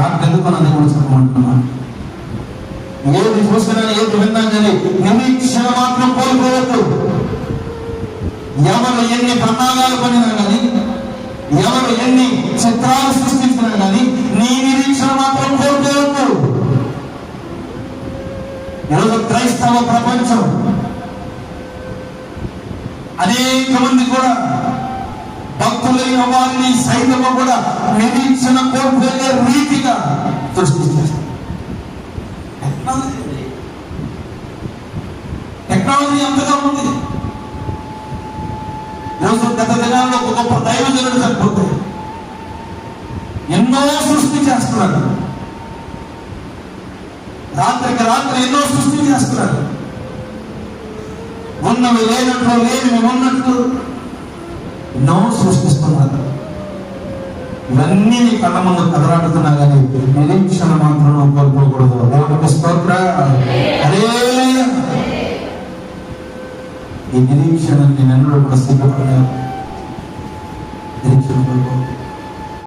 రాత్రి ఎందుకు అన్నది కూడా చెప్పమంటున్నా ఏది చూసినా ఏది విన్నా కానీ నిరీక్షణ మాత్రం కోల్పోవద్దు. ఎవరు ఎన్ని ప్రమాదాలు పడినా కానీ ఎవరు ఎన్ని చిత్రాలు సృష్టించినా కానీ నీ నిరీక్షణ మాత్రం కోల్పోవద్దు. ఈరోజు క్రైస్తవ ప్రపంచం అనేక మంది కూడా భక్తులైన వారిని సైతము కూడా నిరీక్షణ కోల్పోయే టెక్నాలజీ ఉంది. టెక్నాలజీ అంతగా ఉంది. ఈరోజు గత దినాల్లో ఒక గొప్ప దైవజనుడు చనిపోతే ఎన్నో సృష్టి చేస్తున్నాడు. రాత్రికి రాత్రి ఎన్నో సృష్టి చేస్తున్నాడు. ఉన్నవి లేనట్లు లేనివి ఉన్నట్లు ఎన్నో సృష్టిస్తున్నారు ఇవన్నీ నీ కళ్ళ ముందు కదలాడుతున్నా కానీ నిరీక్షణ మాత్రం కోల్పో എങ്ങനെയും ക്ഷണം ഞങ്ങളോട് പ്രസിദ്ധപ്പെടുന്ന തിരിച്ചു പോകുമ്പോൾ